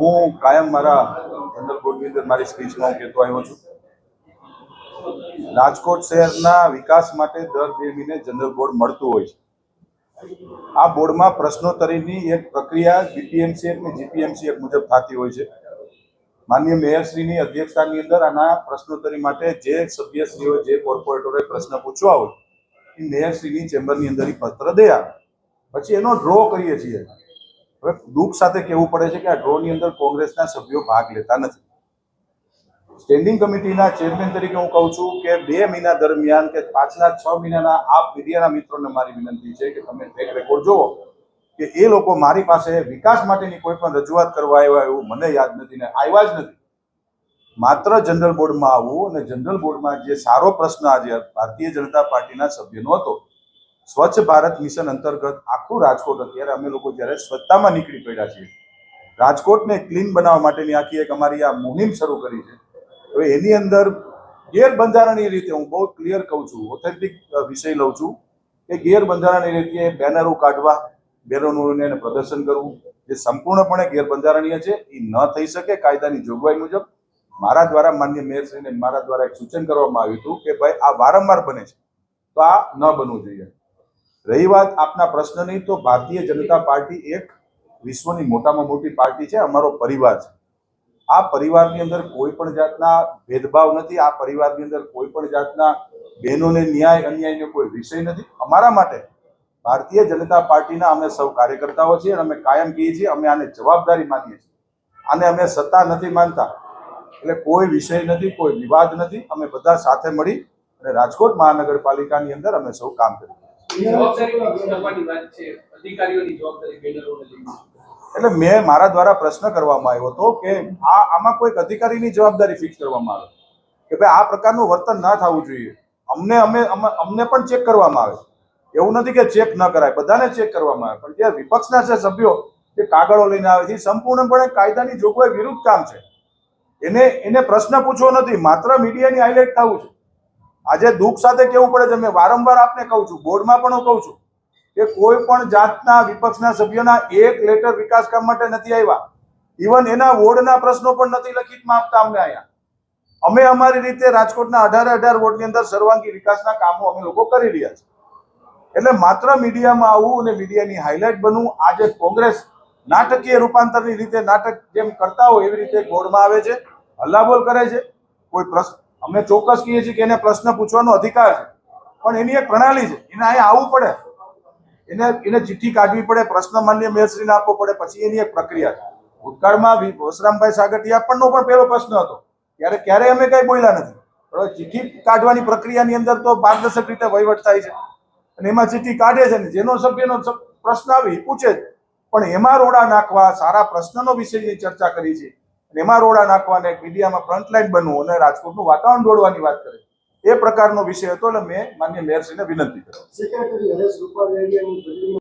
હું કાયમ મારા જનરલ બોર્ડની અંદર મારી સ્પીચમાં હું કહેતો આવ્યો છું. રાજકોટ શહેરના વિકાસ માટે દર બે મહિને જનરલ બોર્ડ મળતું હોય છે. આ બોર્ડમાં પ્રશ્નોત્તરીની એક પ્રક્રિયા બીપીએમસી અને જીપીએમસી મુજબ થતી હોય છે. માનનીય મેયરશ્રીની અધ્યક્ષતાની અંદર આના પ્રશ્નોત્તરી માટે જે સભ્યશ્રીઓ, જે કોર્પોરેટરોએ પ્રશ્ન પૂછવા હોય, એ મેયરશ્રીની ચેમ્બરની અંદર પત્ર દે આવે. પછી એનો ડ્રો કરીએ છીએ. હવે દુઃખ સાથે કહેવું પડે છે કે આ ડ્રોની અંદર કોંગ્રેસના સભ્યો ભાગ લેતા નથી. સ્ટેન્ડિંગ કમિટીના ચેરમેન તરીકે હું કહું છું કે બે મહિના દરમિયાન કે પાછલા છ મહિનાના આપ મીડિયાના મિત્રોને મારી વિનંતી છે કે તમે ટ્રેક રેકોર્ડ જુઓ કે એ લોકો મારી પાસે વિકાસ માટેની કોઈ પણ રજૂઆત કરવા આવ્યા એવું મને યાદ નથી ને આવ્યા જ નથી. માત્ર જનરલ બોર્ડમાં આવવું અને જનરલ બોર્ડમાં જે સારો પ્રશ્ન આજે ભારતીય જનતા પાર્ટીના સભ્યનો હતો સ્વચ્છ ભારત મિશન અંતર્ગત આખું રાજકોટ અત્યારે અમે લોકો જ્યારે સ્વચ્છતામાં નીકળી પડ્યા છીએ, રાજકોટને ક્લીન બનાવવા માટેની આખી એક અમારી આ મુહિમ શરૂ કરી છે. હવે એની અંદર ગેરબંધારણીય રીતે હું બહુ ક્લિયર કહું છું ઓથેન્ટિક વિષય લઉં છું કે ગેરબંધારણીય રીતે બેનરો કાઢવા, બેનરોનું એને પ્રદર્શન કરવું, જે સંપૂર્ણપણે ગેરબંધારણીય છે, એ ન થઈ શકે કાયદાની જોગવાઈ મુજબ. મારા દ્વારા માન્ય મેયરશ્રીને મારા દ્વારા એક સૂચન કરવામાં આવ્યું હતું કે ભાઈ આ વારંવાર બને છે. તો આ ન બનવું જોઈએ. રહી વાત આપના પ્રશ્નની, તો ભારતીય જનતા પાર્ટી એક વિશ્વની મોટામાં મોટી પાર્ટી છે, અમારો પરિવાર છે. આ પરિવારની અંદર કોઈ પણ જાતના ભેદભાવ નથી, આ પરિવારની અંદર કોઈ પણ જાતના બહેનોને ન્યાય, અન્યાયનો કોઈ વિષય નથી. અમારા માટે ભારતીય જનતા પાર્ટીના અમે સૌ કાર્યકર્તાઓ છીએ અને અમે કાયમ કહીએ છીએ, અમે આને જવાબદારી માનીએ છીએ. આને અમે સત્તા નથી માનતા. એટલે કોઈ વિષય નથી, કોઈ વિવાદ નથી. અમે બધા સાથે મળી અને રાજકોટ મહાનગરપાલિકાની અંદર અમે સૌ કામ કરીએ એટલે મેં મારા દ્વારા પ્રશ્ન કરવામાં આવ્યો હતો કે આ આમાં કોઈક અધિકારીની જવાબદારી ફિક્સ કરવામાં આવે. કે ભાઈ આ પ્રકારનું વર્તન ના થવું જોઈએ. અમને અમે અમે- અમને પણ ચેક કરવામાં આવે. એવું નથી કે ચેક ન કરાય. બધાને ચેક કરવામાં આવે. પણ જે વિપક્ષના છે સભ્યો, જે કાગળો લઈને આવે છે સંપૂર્ણપણે કાયદાની જોગવાઈ વિરુદ્ધ કામ છે. એને એને પ્રશ્ન પૂછવો નથી. માત્ર મીડિયાની હાઇલાઇટ થવું છે. આજે દુઃખ સાથે કેવું પડે છે? મેં વારંવાર આપને કહું છું, બોર્ડમાં પણ હું કહું છું કે કોઈ પણ જાતના વિપક્ષના સભ્યોના એક લેટર વિકાસ કામ માટે નથી આવ્યા. ઇવન એના વોર્ડના પ્રશ્નો પણ નથી લખિતમાં આપતા અમને અહીંયા. અમે અમારી રીતે રાજકોટના અઢારે અઢાર વોર્ડની અંદર સર્વાંગી વિકાસના કામો અમે લોકો કરી રહ્યા છીએ. એટલે માત્ર મીડિયામાં આવવું અને મીડિયાની હાઇલાઇટ બનવું આજે કોંગ્રેસ નાટકીય રૂપાંતરની રીતે નાટક જેમ કરતા હોય એવી રીતે ગોળમાં આવે છે, હલ્લાબોલ કરે છે. કોઈ પ્રશ્ન અમે ચોક્કસ કહીએ છીએ કે એને પ્રશ્ન પૂછવાનો અધિકાર છે. પણ એની એક પ્રણાલી છે. એને અહીંયા આવવું પડે. એને એને ચિઠ્ઠી કાઢવી પડે, પ્રશ્ન માન્ય મેયરશ્રીને આપવો પડે, પછી એની એક પ્રક્રિયા છે ભૂતકાળમાં વસરામભાઈ સાગઠિયા પણનો પણ પહેલો પ્રશ્ન હતો. ત્યારે ક્યારેય અમે કંઈ બોલ્યા નથી. પણ ચિઠ્ઠી કાઢવાની પ્રક્રિયાની અંદર તો પારદર્શક રીતે વહીવટ થાય છે. અને એમાં ચિઠ્ઠી કાઢે છે ને, જેનો સભ્યનો પ્રશ્ન આવે એ પૂછે પણ એમાં રોડા નાખવા, સારા પ્રશ્નનો વિષયની ચર્ચા કરી છે. અને એમાં રોડા નાખવા એક મીડિયામાં ફ્રન્ટલાઈન બનવું અને રાજકોટનું વાતાવરણ દોડવાની વાત કરે એ પ્રકારનો વિષય હતો એટલે મેં માન્ય મેયરશ્રીને વિનંતી કરી